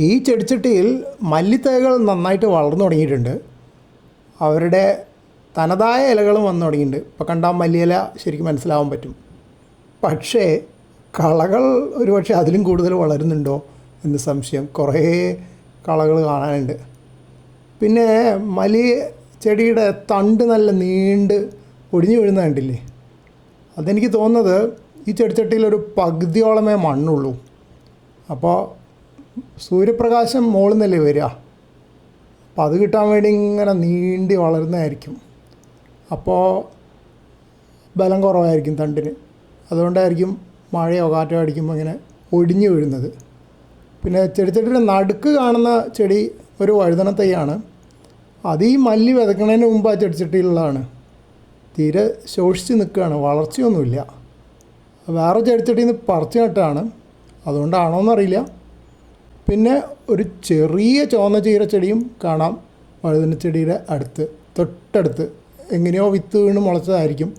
ഈ ചെടിച്ചട്ടിയിൽ മല്ലിത്തൈകൾ നന്നായിട്ട് വളർന്നു തുടങ്ങിയിട്ടുണ്ട്. അവരുടെ തനതായ ഇലകളും വന്നു തുടങ്ങിയിട്ടുണ്ട്. ഇപ്പോൾ കണ്ടാൽ മല്ലിയില ശരിക്കും മനസ്സിലാവാൻ പറ്റും. പക്ഷേ കളകൾ ഒരുപക്ഷെ അതിലും കൂടുതൽ വളരുന്നുണ്ടോ എന്ന് സംശയം. കുറേ കളകൾ കാണാനുണ്ട്. പിന്നെ മലി ചെടിയുടെ തണ്ട് നല്ല നീണ്ട് ഒടിഞ്ഞു വീഴുന്ന കണ്ടില്ലേ? അതെനിക്ക് തോന്നുന്നത് ഈ ചെടിച്ചട്ടിയിൽ ഒരു പകുതിയോളമേ മണ്ണുള്ളൂ. അപ്പോൾ സൂര്യപ്രകാശം മുകളിൽ നിന്നല്ലേ വരിക? അപ്പോൾ അത് കിട്ടാൻ വേണ്ടി ഇങ്ങനെ നീണ്ടി വളരുന്നതായിരിക്കും. അപ്പോൾ ബലം കുറവായിരിക്കും തണ്ടിന്. അതുകൊണ്ടായിരിക്കും മഴയോ കാറ്റോ അടിക്കുമ്പോൾ ഇങ്ങനെ ഒടിഞ്ഞു വീഴുന്നത്. പിന്നെ ചെടിച്ചട്ടിയുടെ നടുക്ക് കാണുന്ന ചെടി ഒരു വഴുതന തൈയാണ് അത് ഈ മല്ലി വിതക്കണതിന് മുമ്പ് ആ ചെടിച്ചട്ടിയിലുള്ളതാണ്. തീരെ ശോഷിച്ച് നിൽക്കുകയാണ്. വളർച്ചയൊന്നുമില്ല. വേറെ ചെടിച്ചട്ടിയിൽ നിന്ന് പറിച്ചു നട്ടാണ് അതുകൊണ്ടാണോ എന്നറിയില്ല പിന്നെ ഒരു ചെറിയ ചുവന്ന ചീരച്ചെടിയും കാണാം. വഴുതനച്ചെടിയുടെ അടുത്ത് തൊട്ടടുത്ത്. എങ്ങനെയോ വിത്ത് വീണ് മുളച്ചതായിരിക്കും.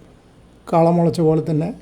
കള മുളച്ച പോലെ തന്നെ.